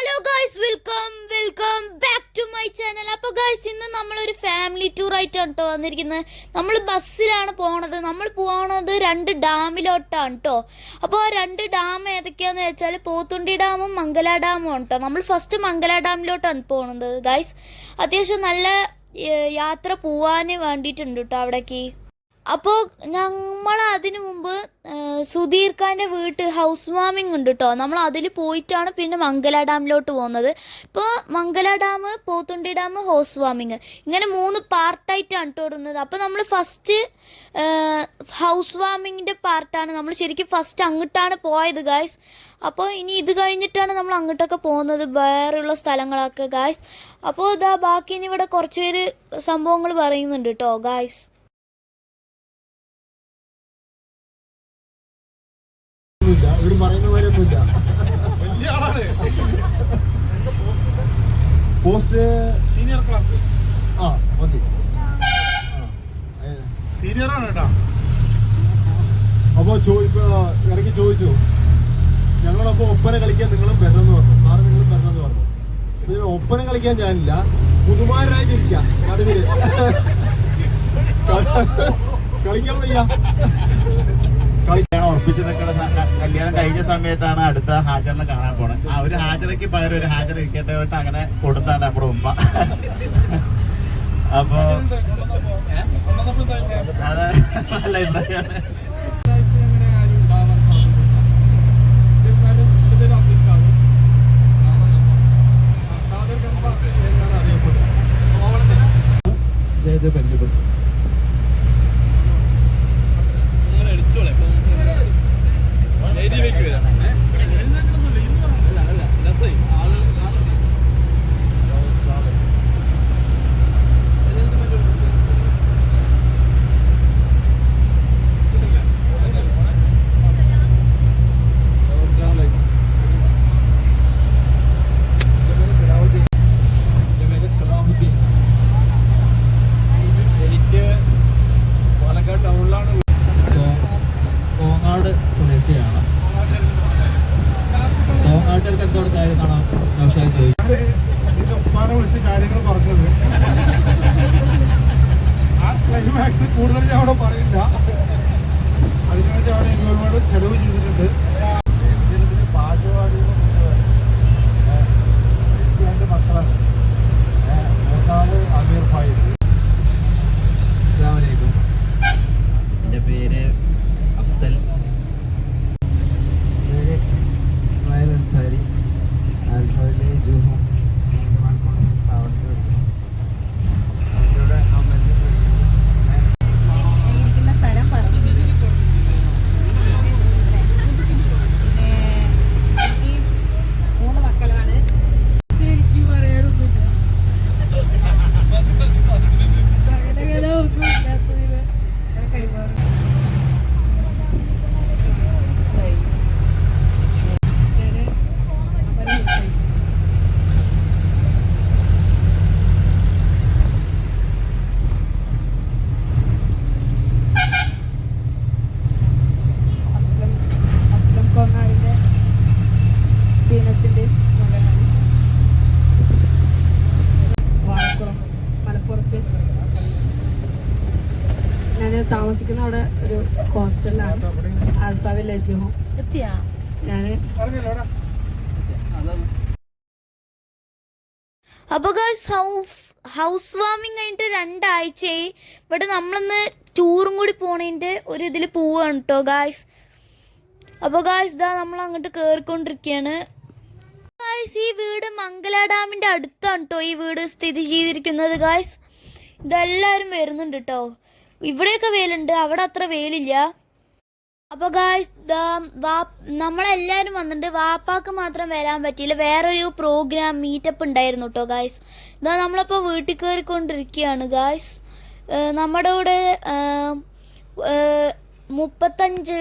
Hello guys welcome welcome back to my channel അപ്പോൾ guys ഇന്ന് നമ്മളൊരു ഫാമിലി ടൂർ ആയിട്ടാണ് കേട്ടോ വന്നിരിക്കുന്നത്. നമ്മൾ ബസ്സിലാണ് പോണത്. നമ്മൾ പോണത് രണ്ട് ഡാമിലോട്ടാണ് കേട്ടോ അപ്പോൾ രണ്ട് ഡാം ഏതൊക്കെയാണെന്ന് വെച്ചാൽ പോത്തുണ്ടി ഡാമും മംഗല ഡാമും ആണ് കേട്ടോ നമ്മൾ ഫസ്റ്റ് മംഗല ഡാമിലോട്ടാണ് പോകുന്നത് ഗായ്സ് അത്യാവശ്യം നല്ല യാത്ര പോവാൻ വേണ്ടിയിട്ടുണ്ട് കേട്ടോ അവിടേക്ക്. അപ്പോൾ നമ്മൾ അതിനു മുമ്പ് സുധീർ ഖാന്റെ വീട്ട് ഹൗസ് വാമിംഗ് ഉണ്ട് കേട്ടോ നമ്മൾ അതിൽ പോയിട്ടാണ് പിന്നെ മംഗല ഡാമിലോട്ട് പോകുന്നത്. ഇപ്പോൾ Mangala dam Pothundi dam house വാമിങ് ഇങ്ങനെ മൂന്ന് പാർട്ടായിട്ടാണ് കേട്ടോ ഇടുന്നത്. അപ്പോൾ നമ്മൾ ഫസ്റ്റ് ഹൗസ് വാമിങ്ങിന്റെ പാർട്ടാണ്. നമ്മൾ ശരിക്കും ഫസ്റ്റ് അങ്ങോട്ടാണ് പോയത് ഗായ്സ് അപ്പോൾ ഇനി ഇത് കഴിഞ്ഞിട്ടാണ് നമ്മൾ അങ്ങോട്ടൊക്കെ പോകുന്നത്. വേറെയുള്ള സ്ഥലങ്ങളൊക്കെ ഗായ്സ് അപ്പോൾ ഇതാ ബാക്കി ഇനി ഇവിടെ കുറച്ച് പേര് സംഭവങ്ങൾ പറയുന്നുണ്ട് കേട്ടോ ഗായ്സ് ഇവർ പറയുന്ന പോലെ ഒന്നുമില്ല പോസ്റ്റ് സീനിയർ ക്ലാസ് ആ മതി. സീനിയർ ആണ് കേട്ടാ. അപ്പോൾ ചോദിക്കോ ഇടയ്ക്ക് ചോദിച്ചു. ഞങ്ങളപ്പോ ഒപ്പന കളിക്കാൻ നിങ്ങളും വരണമെന്ന് പറഞ്ഞു. സാറ് നിങ്ങളും വരണമെന്ന് പറഞ്ഞു. പിന്നെ ഒപ്പന കളിക്കാൻ ഞാനില്ല. പുതുമാരായിട്ടിരിക്കാം. നടുവിൽ കളിക്കാൻ വയ്യ. സമയത്താണ് അടുത്ത ഹാജറിനെ കാണാൻ പോണത്. ആ ഒരു ഹാജറയ്ക്ക് പകരം ഒരു ഹാജർ ഇരിക്കട്ടെ പോയിട്ട് അങ്ങനെ കൊടുത്താണ് നമ്മുടെ ഉമ്മ. അപ്പൊ അതെ നല്ല ഇമ്പ്രഷനാണ് കൂടുതൽ ഞാൻ അവിടെ പറയില്ല. അതിനുവേണ്ടി അവിടെ എനിക്ക് ഒരുപാട് ചെലവ് ചെയ്തിട്ടുണ്ട്. ഞാൻ അപ്പോൾ ഗായ്സ് ഹൗസ് ഹൗസ് വാമിങ് കഴിഞ്ഞിട്ട് രണ്ടാഴ്ചയായി. ഇവിടെ നമ്മളിന്ന് ടൂറും കൂടി പോണതിന്റെ ഒരു ഇതിൽ പോവുകയാണ് കേട്ടോ ഗായ്സ് അപ്പോൾ ഗായ്സ് ഇതാ നമ്മൾ അങ്ങോട്ട് കയറിക്കൊണ്ടിരിക്കുകയാണ് ഗായ്സ് ഈ വീട് മംഗല ഡാമിന്റെ അടുത്താണ് കേട്ടോ ഈ വീട് സ്ഥിതി ചെയ്തിരിക്കുന്നത് ഗായ്സ് ഇതെല്ലാവരും വരുന്നുണ്ട് കേട്ടോ ഇവിടെയൊക്കെ വെയിലുണ്ട്. അവിടെ അത്ര വെയിലില്ല. അപ്പോൾ ഗായ്സ് വാ നമ്മളെല്ലാവരും വന്നിട്ട് വാപ്പാക്ക് മാത്രം വരാൻ പറ്റിയില്ല. വേറൊരു പ്രോഗ്രാം മീറ്റപ്പ് ഉണ്ടായിരുന്നു കേട്ടോ ഗായ്സ് ഇതാ നമ്മളപ്പോൾ വീട്ടിൽ കയറിക്കൊണ്ടിരിക്കുകയാണ് ഗായ്സ് നമ്മുടെ കൂടെ മുപ്പത്തഞ്ച്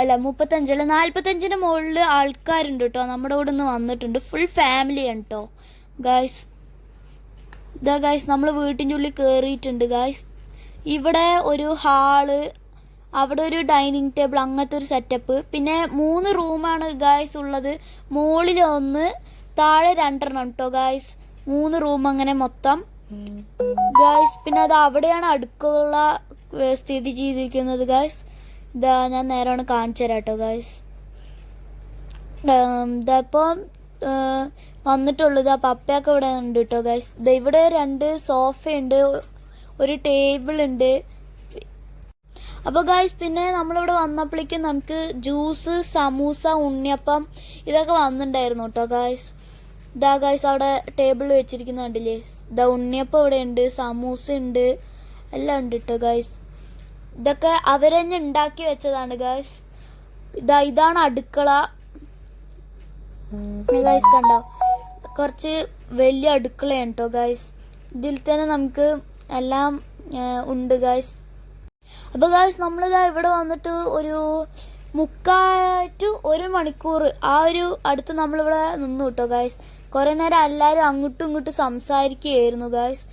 അല്ല മുപ്പത്തഞ്ച് അല്ല നാൽപ്പത്തഞ്ചിന് മുകളിൽ ആൾക്കാരുണ്ട് കേട്ടോ നമ്മുടെ കൂടെ ഒന്ന് വന്നിട്ടുണ്ട്. ഫുൾ ഫാമിലിയാണ് കേട്ടോ ഗായ്സ് ഇതാ ഗായ്സ് നമ്മൾ വീട്ടിന്റെ ഉള്ളിൽ കയറിയിട്ടുണ്ട് ഗായ്സ് ഇവിടെ ഒരു ഹാൾ അവിടെ ഒരു ഡൈനിങ് ടേബിൾ അങ്ങനത്തെ ഒരു സെറ്റപ്പ് പിന്നെ മൂന്ന് റൂമാണ് ഗായ്സ് ഉള്ളത്. മുകളിൽ ഒന്ന് താഴെ രണ്ടെണ്ണം കേട്ടോ ഗായ്സ് മൂന്ന് റൂം അങ്ങനെ മൊത്തം. ഗായ്സ് പിന്നെ അത് അവിടെയാണ് അടുക്കള സ്ഥിതി ചെയ്തിരിക്കുന്നത് ഗായ്സ് ഇതാ ഞാൻ നേരാണ് കാണിച്ചു തരാം കേട്ടോ ഗായ്സ് ഇതപ്പം വന്നിട്ടുള്ളത് ആ പപ്പയൊക്കെ ഇവിടെ ഉണ്ട് കേട്ടോ ഗായ്സ് ഇവിടെ രണ്ട് സോഫയുണ്ട് ഒരു ടേബിൾ ഉണ്ട്. അപ്പോൾ ഗായ്സ് പിന്നെ നമ്മളിവിടെ വന്നപ്പോഴേക്കും നമുക്ക് ജ്യൂസ് സമൂസ ഉണ്ണിയപ്പം ഇതൊക്കെ വന്നിട്ടുണ്ടായിരുന്നു കേട്ടോ ഗായ്സ് ഇതാ ഗായ്സ് അവിടെ ടേബിളിൽ വെച്ചിരിക്കുന്ന കണ്ടില്ലേ? ഇതാ ഉണ്ണിയപ്പം ഇവിടെ ഉണ്ട് സമൂസ ഉണ്ട് എല്ലാം ഉണ്ട് കേട്ടോ ഗായ്സ് ഇതൊക്കെ അവരെന്നെ ഉണ്ടാക്കി വെച്ചതാണ് ഗായ്സ് ഇതാ ഇതാണ് അടുക്കള. ഗായ്സ് കണ്ടോ? കുറച്ച് വലിയ അടുക്കളയാണ് കേട്ടോ ഗായ്സ് ഇതിൽ തന്നെ നമുക്ക് എല്ലാം ഉണ്ട് ഗൈസ് അപ്പോൾ ഗായ്സ് നമ്മളിതാ ഇവിടെ വന്നിട്ട് ഒരു മുക്കാൽ ടു ഒരു മണിക്കൂർ ആ ഒരു അടുത്ത് നമ്മളിവിടെ നിന്നു കേട്ടോ ഗായ്സ് കുറേ നേരം എല്ലാവരും അങ്ങോട്ടും ഇങ്ങോട്ടും സംസാരിക്കുകയായിരുന്നു ഗായ്സ്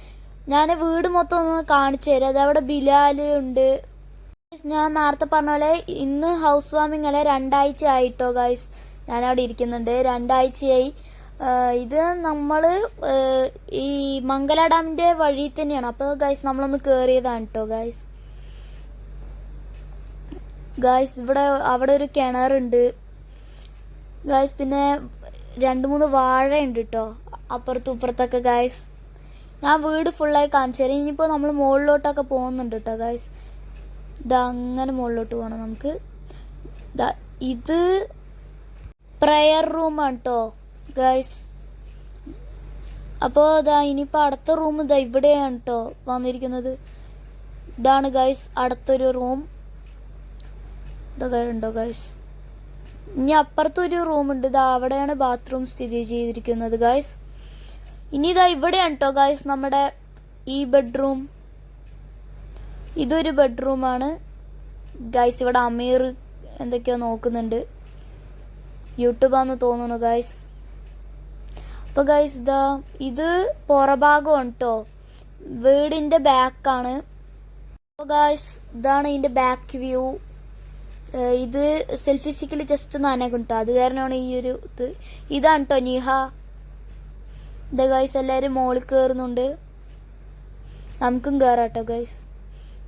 ഞാൻ വീട് മൊത്തം ഒന്ന് കാണിച്ചു തരാം. അതവിടെ ബിലാൽ ഉണ്ട്. ഞാൻ നേരത്തെ പറഞ്ഞ പോലെ ഇന്ന് ഹൗസ് വാമിംഗ് അല്ലെ രണ്ടാഴ്ച ആയിട്ടോ ഗായ്സ് ഞാനവിടെ ഇരിക്കുന്നുണ്ട്. രണ്ടാഴ്ചയായി. ഇത് നമ്മൾ ഈ മംഗല ഡാമിന്റെ വഴി തന്നെയാണ്. അപ്പോൾ ഗൈസ് നമ്മളൊന്ന് കയറിയതാണ് കേട്ടോ ഗൈസ് ഗൈസ് ഇവിടെ അവിടെ ഒരു കിണറുണ്ട്. ഗായ്സ് പിന്നെ രണ്ട് മൂന്ന് വാഴ ഉണ്ട് കേട്ടോ അപ്പുറത്തും ഇപ്പുറത്തൊക്കെ ഗായ്സ് ഞാൻ വീട് ഫുള്ളായി കാണിച്ചു തരാം. ഇനിയിപ്പോൾ നമ്മൾ മുകളിലോട്ടൊക്കെ പോകുന്നുണ്ട് കേട്ടോ ഗായ്സ് ഇതാ അങ്ങനെ മുകളിലോട്ട് പോകണം നമുക്ക്. ഇത് പ്രയർ റൂമാണ് കേട്ടോ ഗായ്സ് അപ്പോൾ ഇതാ ഇനിയിപ്പോൾ അടുത്ത റൂം ഇതാ ഇവിടെയാണ് കേട്ടോ വന്നിരിക്കുന്നത്. ഇതാണ് ഗൈസ് അടുത്തൊരു റൂം ഇതൊക്കെ ഉണ്ടോ ഗൈസ് ഇനി അപ്പുറത്തൊരു റൂമുണ്ട് ഇതാ അവിടെയാണ് ബാത്റൂം സ്ഥിതി ചെയ്തിരിക്കുന്നത് ഗൈസ് ഇനി ഇതാ ഇവിടെയാണ് കേട്ടോ ഗൈസ് നമ്മുടെ ഈ ബെഡ്റൂം ഇതൊരു ബെഡ്റൂമാണ് ഗൈസ് ഇവിടെ അമീർ എന്തൊക്കെയോ നോക്കുന്നുണ്ട്. യൂട്യൂബാന്ന് തോന്നുന്നു ഗൈസ് അപ്പോൾ ഗൈസ് ഇതാ ഇത് പുറഭാഗമാണ് കേട്ടോ വീടിന്റെ ബാക്കാണ് അപ്പോൾ ഗൈസ് ഇതാണ് ഇതിന്റെ ബാക്ക് വ്യൂ ഇത് സെൽഫി സ്റ്റിക്കിൽ ജസ്റ്റ് ഒന്ന് നനകും കേട്ടോ അത് കാരണമാണ് ഈ ഒരു ഇത്. ഇതാണ് കേട്ടോ നിഹ. ദ ഗൈസ് എല്ലാവരും മോളിൽ കയറുന്നുണ്ട് നമുക്കും കയറാം കേട്ടോ ഗൈസ്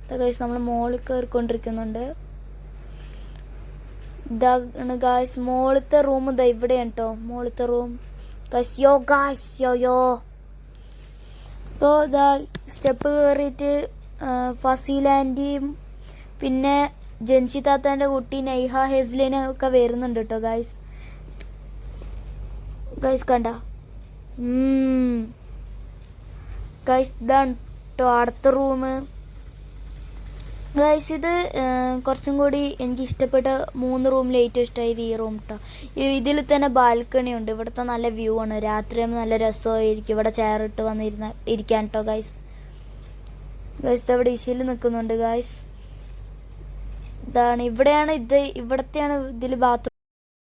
ദ ഗൈസ് നമ്മൾ മോളിൽ കയറിക്കൊണ്ടിരിക്കുന്നുണ്ട് ഇതാണ് ഗായ്സ് മോളത്തെ റൂം ഇതാ ഇവിടെയാണ് കേട്ടോ മോളത്തെ room guys yo guys yo yo ഇപ്പോൾ ഇതാ സ്റ്റെപ്പ് കയറിയിട്ട് ഫസീലാന്റിയും പിന്നെ ജൻഷി താത്താന്റെ കുട്ടി നൈഹ ഹെസ്ലിനും ഒക്കെ വരുന്നുണ്ട് കേട്ടോ ഗായ്സ് ഗായ്സ് കണ്ട? ഗായ്സ് ഇതാണ് കേട്ടോ അടുത്ത റൂം ഗൈസ് ഇത് കുറച്ചും കൂടി എനിക്ക് ഇഷ്ടപ്പെട്ട മൂന്ന് റൂമിൽ ഏറ്റവും ഇഷ്ടമായത് ഈ റൂം കേട്ടോ ഇതിൽ തന്നെ ബാൽക്കണി ഉണ്ട്. ഇവിടുത്തെ നല്ല വ്യൂ ആണ്. രാത്രിയാകുമ്പോൾ നല്ല രസമായിരിക്കും. ഇവിടെ ചെയറിട്ട് വന്നിരുന്ന ഇരിക്കാൻ കേട്ടോ ഗൈസ് ഗൈസ് ഇതവിടെ ഇശയിൽ നിൽക്കുന്നുണ്ട് ഗൈസ് ഇതാണ്. ഇവിടെയാണ് ഇത് ഇവിടത്തെയാണ് ഇതിൽ ബാത്റൂം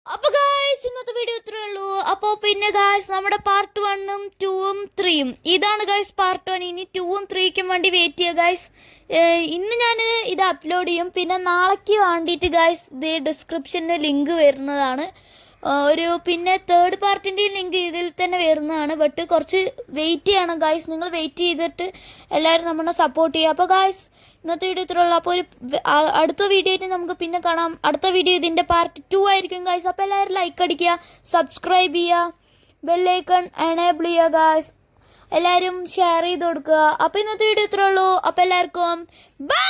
അപ്പൊ ഗായ്സ് ഇന്നത്തെ വീഡിയോ ഇത്രേ ഉള്ളൂ. അപ്പോൾ പിന്നെ ഗായ്സ് നമ്മുടെ പാർട്ട് വണ്ണും ടൂവും ത്രീയും ഇതാണ് ഗായ്സ് പാർട്ട് വൺ ഇനി ടൂവും ത്രീക്കും വേണ്ടി വെയിറ്റ് ചെയ്യുക ഗായ്സ് ഇന്ന് ഞാൻ ഇത് അപ്ലോഡ് ചെയ്യും. പിന്നെ നാളേക്ക് വേണ്ടിയിട്ട് ഗായ്സ് ഇത് ഡിസ്ക്രിപ്ഷനിൽ ലിങ്ക് വരുന്നതാണ്. ഒരു പിന്നെ തേർഡ് പാർട്ടിന്റെ ലിങ്ക് ഇതിൽ തന്നെ വരുന്നതാണ്. ബട്ട് കുറച്ച് വെയിറ്റ് ചെയ്യണം ഗായ്സ് നിങ്ങൾ വെയിറ്റ് ചെയ്തിട്ട് എല്ലാവരും നമ്മളെ സപ്പോർട്ട് ചെയ്യുക. അപ്പോൾ ഗായ്സ് ഇന്നത്തെ വീഡിയോ ഇത്രേ ഉള്ളൂ. അപ്പോൾ ഒരു അടുത്ത വീഡിയോ ആയിട്ട് നമുക്ക് പിന്നെ കാണാം. അടുത്ത വീഡിയോ ഇതിന്റെ പാർട്ട് ടു ആയിരിക്കും ഗായ്സ് അപ്പോൾ എല്ലാവരും ലൈക്ക് അടിക്കുക സബ്സ്ക്രൈബ് ചെയ്യുക ബെല്ലൈക്കൺ എനേബിൾ ചെയ്യുക ഗായ്സ് എല്ലാവരും ഷെയർ ചെയ്ത് കൊടുക്കുക. അപ്പോൾ ഇന്നത്തെ വീഡിയോ ഇത്രേ ഉള്ളൂ. അപ്പോൾ എല്ലാവർക്കും ബൈ